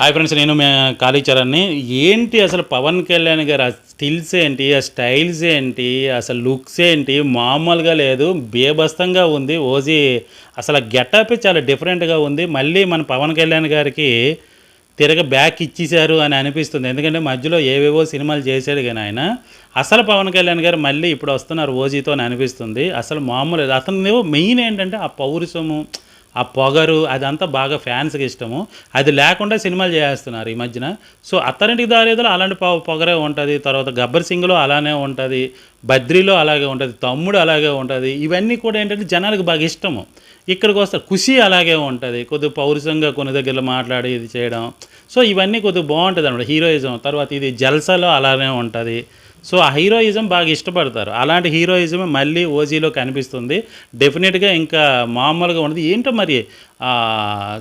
Hi friends నేను మే కాళీచరణ్ని. ఏంటి అసలు పవన్ కళ్యాణ్ గారు ఆ స్టిల్స్ ఏంటి ఆ స్టైల్స్ ఏంటి అసలు లుక్స్ ఏంటి? మామూలుగా లేదు బేబస్తంగా ఉంది. ఓజీ అసలు గెటప్ చాలా డిఫరెంట్గా ఉంది. మళ్ళీ మన పవన్ కళ్యాణ్ గారికి తిరగ బ్యాక్ ఇచ్చేశారు అని అనిపిస్తుంది. ఎందుకంటే మధ్యలో ఏవేవో సినిమాలు చేశాడు కానీ ఆయన. అసలు పవన్ కళ్యాణ్ గారు మళ్ళీ ఇప్పుడు వస్తున్నారు ఓజీతో అని అనిపిస్తుంది. అసలు మామూలు అతను మెయిన్ ఏంటంటే ఆ పౌరుషము ఆ పొగరు అదంతా బాగా ఫ్యాన్స్కి ఇష్టము. అది లేకుండా సినిమాలు చేస్తున్నారు ఈ మధ్యన. సో అత్తరింటికి దారేదో అలాంటి పొ పొగరే ఉంటుంది. తర్వాత గబ్బర్ సింగ్లో అలానే ఉంటుంది. బద్రీలో అలాగే ఉంటుంది. తమ్ముడు అలాగే ఉంటుంది. ఇవన్నీ కూడా ఏంటంటే జనాలకు బాగా ఇష్టము. ఇక్కడికి వస్తారు ఖుషి అలాగే ఉంటుంది. కొద్దిగా పౌరుషంగా కొన్ని దగ్గరలో మాట్లాడి ఇది చేయడం. సో ఇవన్నీ కొద్దిగా బాగుంటుంది అనమాట హీరోయిజం. తర్వాత ఇది జల్సాలో అలానే ఉంటుంది. సో ఆ హీరోయిజం బాగా ఇష్టపడతారు. అలాంటి హీరోయిజం మళ్ళీ ఓజీలో కనిపిస్తుంది. డెఫినెట్గా ఇంకా మామూలుగా ఉండదు. ఏంటో మరి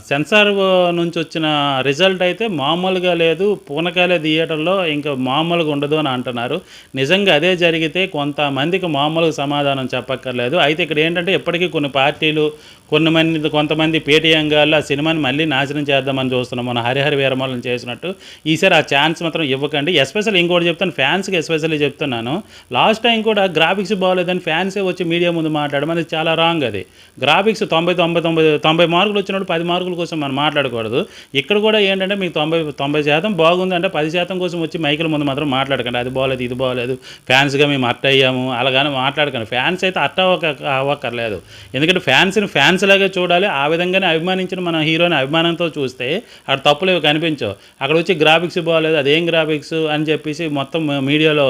సెన్సార్ నుంచి వచ్చిన రిజల్ట్ అయితే మామూలుగా లేదు పూనకాలే థియేటర్లో ఇంకా మామూలుగా ఉండదు అని అంటున్నారు. నిజంగా అదే జరిగితే కొంతమందికి మామూలుగా సమాధానం చెప్పక్కర్లేదు. అయితే ఇక్కడ ఏంటంటే ఇప్పటికీ కొన్ని పార్టీలు కొన్ని మంది కొంతమంది పేటీఎం గాళ్ళు ఆ సినిమాని మళ్ళీ నాశనం చేద్దామని చూస్తున్నాం. మన హరిహర వీరమల్ని చేసినట్టు. ఈసారి ఆ ఛాన్స్ మాత్రం ఇవ్వకండి. ఎస్పెషల్ ఇంకోటి చెప్తాను ఫ్యాన్స్కి ఎస్పెషల్లీ చెప్తున్నాను. లాస్ట్ టైం కూడా గ్రాఫిక్స్ బాగోలేదని ఫ్యాన్సే వచ్చి మీడియా ముందు మాట్లాడడం అది చాలా రాంగ్ అది. గ్రాఫిక్స్ తొంభై తొంభై తొంభై తొంభై మార్కులు వచ్చినప్పుడు పది మార్కుల కోసం మనం మాట్లాడకూడదు. ఇక్కడ కూడా ఏంటంటే మీకు తొంభై తొంభై శాతం బాగుంది అంటే పది శాతం కోసం వచ్చి మైకుల ముందు మాత్రం మాట్లాడకండి. అది బాగోలేదు ఇది బాగోలేదు ఫ్యాన్స్గా మేము అట్ట అయ్యాము అలాగని మాట్లాడకండి. ఫ్యాన్స్ అయితే అట్ట అవ్వక అవ్వక్కర్లేదు. ఎందుకంటే ఫ్యాన్స్ని ఫ్యాన్స్ లాగే చూడాలి ఆ విధంగానే అభిమానించిన మన హీరోని అభిమానంతో చూస్తే అక్కడ తప్పులు ఏవి కనిపించవు. అక్కడ వచ్చి గ్రాఫిక్స్ బాగోలేదు అదేం గ్రాఫిక్స్ అని చెప్పేసి మొత్తం మీడియాలో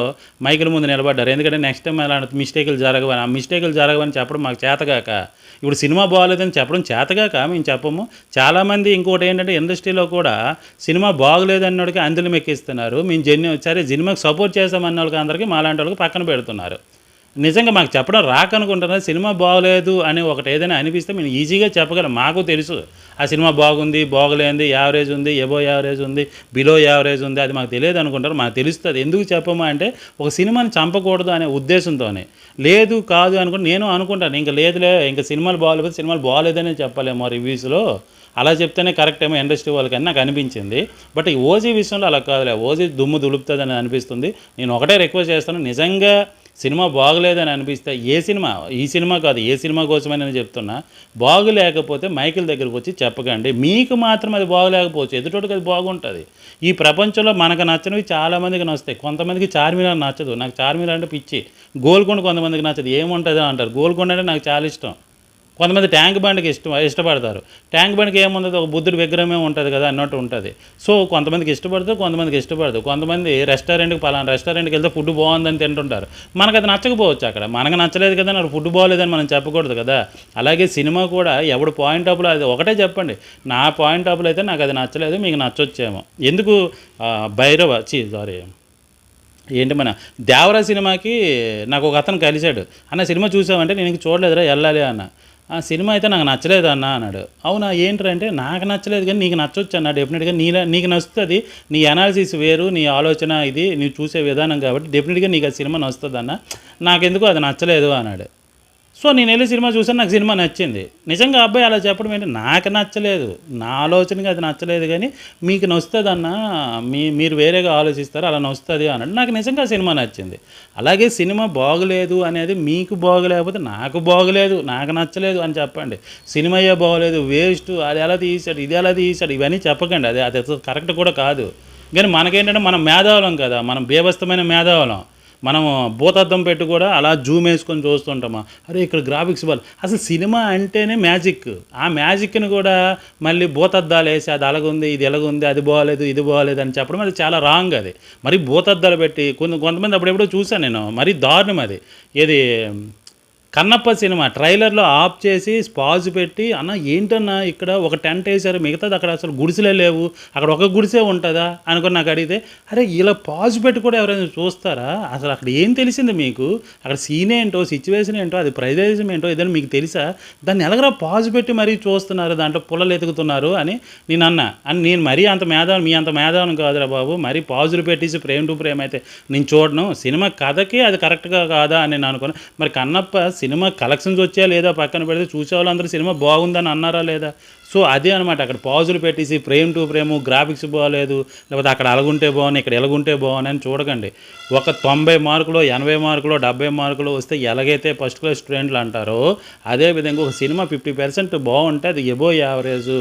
మైకుల ముందు నిలబడ్డారు. ఎందుకంటే నెక్స్ట్ టైం అలాంటి మిస్టేకులు జరగవని ఆ మిస్టేకులు జరగవని చెప్పడం మాకు చేతగాక. ఇప్పుడు సినిమా బాగోలేదని చెప్పడం చేతగాక. మేము చెప్పము. చాలామంది ఇంకోటి ఏంటంటే ఇండస్ట్రీలో కూడా సినిమా బాగలేదు అన్నోడికి అందులో మెక్కిస్తున్నారు. మేము జెన్యు సరే సినిమాకి సపోర్ట్ చేస్తామన్న వాళ్ళకి అందరికీ మాలాంటి వాళ్ళకి పక్కన పెడుతున్నారు. నిజంగా మాకు చెప్పడం రాకనుకుంటున్నా సినిమా బాగలేదు అని ఒకటి ఏదైనా అనిపిస్తే మేము ఈజీగా చెప్పగలం. మాకు తెలుసు ఆ సినిమా బాగుంది బాగలేంది యావరేజ్ ఉంది ఎబో యావరేజ్ ఉంది బిలో యావరేజ్ ఉంది అది మాకు తెలియదు అనుకుంటారు. మాకు తెలుస్తుంది. ఎందుకు చెప్పమా అంటే ఒక సినిమాని చంపకూడదు అనే ఉద్దేశంతోనే. లేదు కాదు అనుకుంటే నేను అనుకుంటాను. ఇంకా లేదులే ఇంకా సినిమాలు బాగలేకపోతే సినిమాలు బాగలేదనే చెప్పలేము రివ్యూస్లో. అలా చెప్తేనే కరెక్ట్ ఏమో ఇండస్ట్రీ వాళ్ళకి నాకు అనిపించింది. బట్ ఈ ఓజీ విషయంలో అలా కాదులే. ఓజీ దుమ్ము దులుపుతుందని అనిపిస్తుంది. నేను ఒకటే రిక్వెస్ట్ చేస్తాను. నిజంగా సినిమా బాగలేదని అనిపిస్తే ఏ సినిమా? ఈ సినిమా కాదు ఏ సినిమా కోసమని నేను చెప్తున్నా బాగులేకపోతే మైకిల్ దగ్గరకు వచ్చి చెప్పకండి. మీకు మాత్రం అది బాగలేకపోవచ్చు. ఎదుటోటికి అది బాగుంటుంది. ఈ ప్రపంచంలో మనకు నచ్చినవి చాలామందికి నచ్చుతాయి. కొంతమందికి చార్మినార్ నచ్చదు. నాకు చార్మినార్ అంటే పిచ్చి. గోల్కొండ కొంతమందికి నచ్చదు. ఏముంటుంది అంటారు. గోల్కొండ అంటే నాకు చాలా ఇష్టం. కొంతమంది ట్యాంక్ బండ్కి ఇష్టం ఇష్టపడతారు. ట్యాంక్ బండ్కి ఏముంటుంది ఒక బుద్ధుడి విగ్రహమే ఉంటుంది కదా అన్నట్టు ఉంటుంది. సో కొంతమందికి ఇష్టపడతారు కొంతమందికి ఇష్టపడదు. కొంతమంది రెస్టారెంట్కి పలానా రెస్టారెంట్కి వెళ్తే ఫుడ్ బాగుందని తింటుంటారు. మనకు అది నచ్చకపోవచ్చు అక్కడ. మనకు నచ్చలేదు కదా నాకు ఫుడ్ బాగోలేదని మనం చెప్పకూడదు కదా. అలాగే సినిమా కూడా ఎవడు పాయింట్ ఆఫ్లో అది ఒకటే చెప్పండి. నా పాయింట్ ఆఫ్లో అయితే నాకు అది నచ్చలేదు మీకు నచ్చొచ్చేమో. ఎందుకు? భైరవ చీ సారీ. ఏంటి మన దేవరా సినిమాకి నాకు ఒక అతను కలిశాడు. అన్న సినిమా చూసామంటే నేను చూడలేదురా వెళ్ళాలి అన్న. ఆ సినిమా అయితే నాకు నచ్చలేదు అన్న అన్నాడు. అవునా ఏంటంటే నాకు నచ్చలేదు కానీ నీకు నచ్చొచ్చు అన్న డెఫినెట్గా నీ నీకు నచ్చుతుంది నీ అనాలిసిస్ వేరు నీ ఆలోచన ఇది నువ్వు చూసే విధానం కాబట్టి డెఫినెట్గా నీకు ఆ సినిమా నచ్చుతుంది అన్న నాకెందుకు అది నచ్చలేదు అన్నాడు. సో నేను వెళ్ళి సినిమా చూసాను నాకు సినిమా నచ్చింది. నిజంగా అబ్బాయి అలా చెప్పడం ఏంటి? నాకు నచ్చలేదు. నా ఆలోచనకి అది నచ్చలేదు కానీ మీకు నచ్చుతుంది మీ మీరు వేరేగా ఆలోచిస్తారు అలా నచ్చుతుంది అన్నాడు నాకు నిజంగా సినిమా నచ్చింది. అలాగే సినిమా బాగలేదు అనేది మీకు బాగలేకపోతే నాకు బాగలేదు నాకు నచ్చలేదు అని చెప్పండి. సినిమాయే బాగలేదు వేస్ట్ అది ఎలా తీసాడు ఇది ఎలా తీసాడు ఇవన్నీ చెప్పకండి. అది అది కరెక్ట్ కూడా కాదు. కానీ మనకేంటంటే మనం మేధావులం కదా మనం బేబస్తమైన మేధావులం. మనము భూతద్దం పెట్టి కూడా అలా జూమ్ వేసుకొని చూస్తుంటామా? అరే ఇక్కడ గ్రాఫిక్స్ బాల్ అసలు సినిమా అంటేనే మ్యాజిక్ ఆ మ్యాజిక్ని కూడా మళ్ళీ భూతద్దాలు వేసి అది అలాగుంది ఇది ఎలాగుంది అది బాగాలేదు ఇది బాగాలేదు అని చెప్పడం అది చాలా రాంగ్ అది. మరి భూతద్దాలు పెట్టి కొంత కొంతమంది అప్పుడెప్పుడో చూశాను నేను. మరి దారుణం అది. ఏది? కన్నప్ప సినిమా ట్రైలర్లో ఆఫ్ చేసి స్పాజ్ పెట్టి అన్న ఏంటన్నా ఇక్కడ ఒక టెంట్ వేసారు మిగతాది అక్కడ అసలు గుడిసెలే లేవు అక్కడ ఒక గుడిసే ఉంటుందా? అనుకుని నాకు అడిగితే అరే ఇలా పాజ్ పెట్టి కూడా ఎవరైనా చూస్తారా? అసలు అక్కడ ఏం తెలిసింది మీకు? అక్కడ సీన్ ఏంటో సిచ్యువేషన్ ఏంటో అది ప్రదేశం ఏంటో ఏదైనా మీకు తెలుసా? దాన్ని ఎలాగరా పాజ్ పెట్టి మరీ చూస్తున్నారు దాంట్లో పుల్లలు ఎతుకుతున్నారు? అని నేను అన్నా. అని నేను మరీ అంత మేధావం మీ అంత మేధావం కాదురా బాబు మరీ పాజులు పెట్టేసి ప్రేమ్ టు ప్రేమ్ అయితే నేను చూడను. సినిమా కథకి అది కరెక్ట్గా కాదా? అని నేను అనుకున్నాను మరి కన్నప్ప సినిమా కలెక్షన్స్ వచ్చా లేదా పక్కన పెడితే చూసే వాళ్ళందరూ సినిమా బాగుందని అన్నారా లేదా? సో అదే అనమాట అక్కడ పాజులు పెట్టేసి ఫ్రేమ్ టు ఫ్రేమ్ గ్రాఫిక్స్ బాగాలేదు లేకపోతే అక్కడ అలాగుంటే బాగున్నాయి ఇక్కడ ఎలాగుంటే బాగున్నాయి అని చూడకండి. ఒక తొంభై మార్కులు ఎనభై మార్కులు డెబ్బై మార్కులు వస్తే ఎలాగైతే ఫస్ట్ క్లాస్ స్టూడెంట్లు అంటారో అదే విధంగా ఒక సినిమా ఫిఫ్టీ పర్సెంట్ బాగుంటే అది ఎబో యావరేజ్.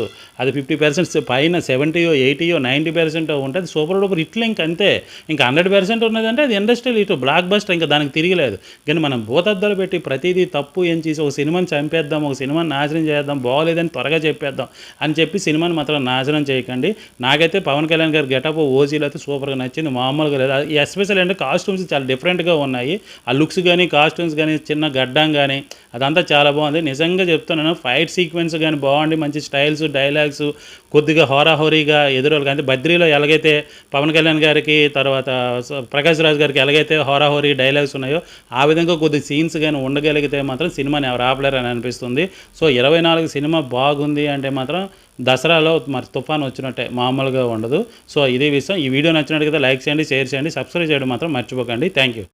అది ఫిఫ్టీ పర్సెంట్ పైన సెవెంటీయో ఎయిటీయో నైంటీ పర్సెంట్ ఉంటే అది సూపర్ డూపర్ హిట్లు ఇంక అంతే. ఇంకా హండ్రెడ్ పర్సెంట్ ఉన్నదంటే అది ఇండస్ట్రియల్ ఇటు బ్లాక్ బస్టర్ ఇంకా దానికి తిరిగిలేదు. కానీ మనం భూతద్దాలు పెట్టి ప్రతిదీ తప్పు ఏం చేసి ఒక సినిమాని చంపేద్దాం ఒక సినిమాని నాశనం చేద్దాం బాగోలేదని త్వరగా చెప్పేద్దాం. అని చెప్పి సినిమాని మాత్రం నాశనం చేయకండి. నాకైతే పవన్ కళ్యాణ్ గారి గెటప్ ఓజీలో అయితే సూపర్గా నచ్చింది. మామూలుగా లేదు. ఎస్పెషల్ అంటే కాస్ట్యూమ్స్ చాలా డిఫరెంట్గా ఉన్నాయి. ఆ లుక్స్ కానీ కాస్ట్యూమ్స్ కానీ చిన్న గడ్డం కానీ అదంతా చాలా బాగుంది. నిజంగా చెప్తున్నాను ఫైట్ సీక్వెన్స్ కానీ బాగుండి మంచి స్టైల్స్ డైలాగ్స్ కొద్దిగా హోరాహోరీగా ఎదురోళ్ళు కానీ బద్రీలో ఎలాగైతే పవన్ కళ్యాణ్ గారికి తర్వాత ప్రకాష్ రాజ్ గారికి ఎలాగైతే హోరాహోరీ డైలాగ్స్ ఉన్నాయో ఆ విధంగా కొద్ది సీన్స్ కానీ ఉండగలిగితే మాత్రం సినిమాని ఎవరు ఆపలేరని అనిపిస్తుంది. సో ఇరవై నాలుగు సినిమా బాగుంది అంటే మాత్రం దసరాలో మరి తుఫాన్ వచ్చినట్టే మామూలుగా ఉండదు. సో ఇదే విషయం. ఈ వీడియో నచ్చినట్టుగా లైక్ చేయండి షేర్ చేయండి సబ్స్క్రైబ్ చేయడం మాత్రం మర్చిపోకండి. Thank you.